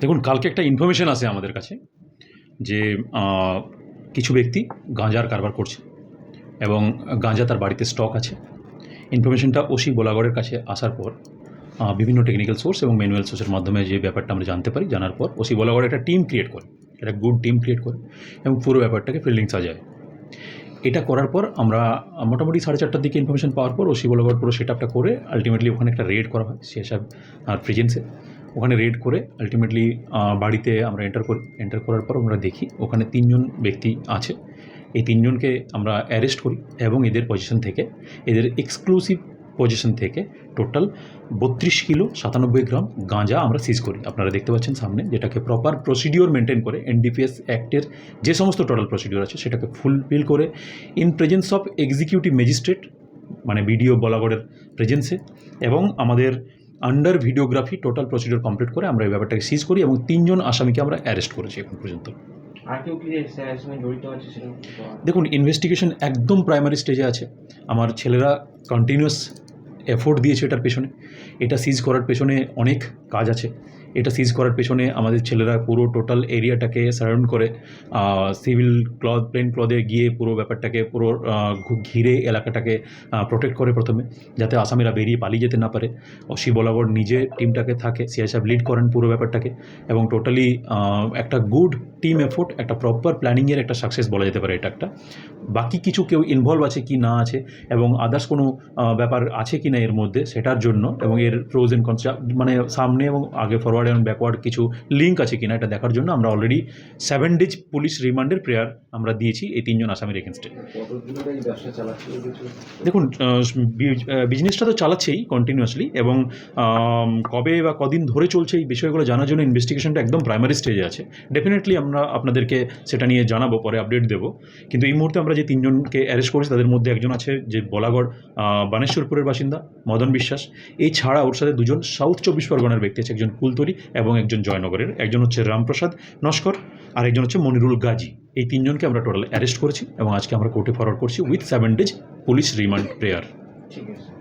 দেখুন, কালকে একটা ইনফরমেশন আছে আমাদের কাছে যে কিছু ব্যক্তি গাঁজার কারবার করছে এবং গাঁজা তার বাড়িতে স্টক আছে। ইনফরমেশনটা ওসি বোলাগড়ের কাছে আসার পর বিভিন্ন টেকনিক্যাল সোর্স এবং ম্যানুয়াল সোর্সের মাধ্যমে যে ব্যাপারটা আমরা জানতে পারি, জানার পর ওসি বোলাগড় একটা টিম ক্রিয়েট করে, একটা গুড টিম ক্রিয়েট করে এবং পুরো ব্যাপারটাকে ফিল্ডিং সাজায়। এটা করার পর আমরা, মোটামুটি সাড়ে চারটার দিকে ইনফরমেশন পাওয়ার পর ওসি বলাগড় পুরো সেট আপটা করে আলটিমেটলি ওখানে একটা রেড করা হয় সেসব আর প্রেজেন্সে ওখানে রেড করে আলটিমেটলি বাড়িতে আমরা এন্টার করি এন্টার করার পর আমরা দেখি ওখানে তিনজন ব্যক্তি আছে। এই তিনজনকে আমরা অ্যারেস্ট করি এবং এদের পজিশন থেকে, এদের এক্সক্লুসিভ পজিশন থেকে টোটাল বত্রিশ কিলো সাতানব্বই গ্রাম গাঁজা আমরা সিজ করি। আপনারা দেখতে পাচ্ছেন সামনে যেটাকে প্রপার প্রসিডিওর মেনটেন করে এনডিপিএস অ্যাক্টের যে সমস্ত টোটাল প্রসিডিওর আছে সেটাকে ফুলফিল করে in presence of executive magistrate মানে বিডিও বলাগড়ের প্রেজেন্সে এবং আমাদের under videography total procedure complete করে আমরা এই ব্যাপারটাকে সিজ করি এবং তিনজন আসামিকে আমরা অ্যারেস্ট করেছি এখন পর্যন্ত? দেখুন ইনভেস্টিগেশন একদম প্রাইমারি স্টেজে আছে। আমার ছেলেরা কন্টিনিউয়াস এফোর্ট দিয়েছে এটার পেছনে। এটা সিজ করার পেছনে অনেক কাজ আছে। এটা সিজ করার পেছনে আমাদের ছেলেরা পুরো টোটাল এরিয়াটাকে সারাউন্ড করে সিভিল ক্লথ প্লেন ক্লথে গিয়ে পুরো ব্যাপারটাকে, পুরো ঘিরে এলাকাটাকে প্রোটেক্ট করে প্রথমে, যাতে আসামিরা বেরিয়ে পালিয়ে যেতে না পারে। অসি বলাবর নিজে টিমটাকে থাকে সিআই সাহেব লিড করেন পুরো ব্যাপারটাকে এবং টোটালি একটা গুড টিম এফোর্ট একটা প্রপার প্ল্যানিংয়ের একটা সাকসেস বলা যেতে পারে এটা একটা। বাকি কিছু কেউ ইনভলভ আছে কি না আছে এবং আদার্স কোনো ব্যাপার আছে কি না এর মধ্যে, সেটার জন্য এবং এর প্রোজ এন্ড মানে সামনে এবং আগে ফরওয়ার্ড এবং ব্যাকওয়ার্ড কিছু লিঙ্ক আছে কিনা এটা দেখার জন্য আমরা অলরেডি সেভেন ডেজ পুলিশ রিমান্ডের প্রেয়ার আমরা দিয়েছি এই তিনজন আসামির এগেনস্টে দেখুন বিজনেসটা তো চালাচ্ছেই কন্টিনিউয়াসলি এবং কবে বা কদিন ধরে চলছে এই বিষয়গুলো জানার জন্য ইনভেস্টিগেশনটা একদম প্রাইমারি স্টেজে আছে। ডেফিনেটলি আমরা আপনাদেরকে সেটা নিয়ে জানাব, পরে আপডেট দেবো। কিন্তু এই মুহূর্তে আমরা যে তিনজনকে অ্যারেস্ট করেছি, তাদের মধ্যে একজন আছে যে বলাগড় বানেশ্বরপুরের বাসিন্দা, মদন বিশ্বাস। এছাড়া ওর সাথে দুজন সাউথ চব্বিশ পরগনার ব্যক্তি আছে, একজন কুলতরি। এবং একজন জয়নগরের, একজন হচ্ছে রামপ্রসাদ নস্কর, আর একজন হচ্ছে মনিরুল গাজী। এই তিনজনকে আমরা টোটাল অ্যারেস্ট করেছি এবং আজকে আমরা কোর্টে ফরওয়ার্ড করছি with seven days police remand prayer ঠিক আছে।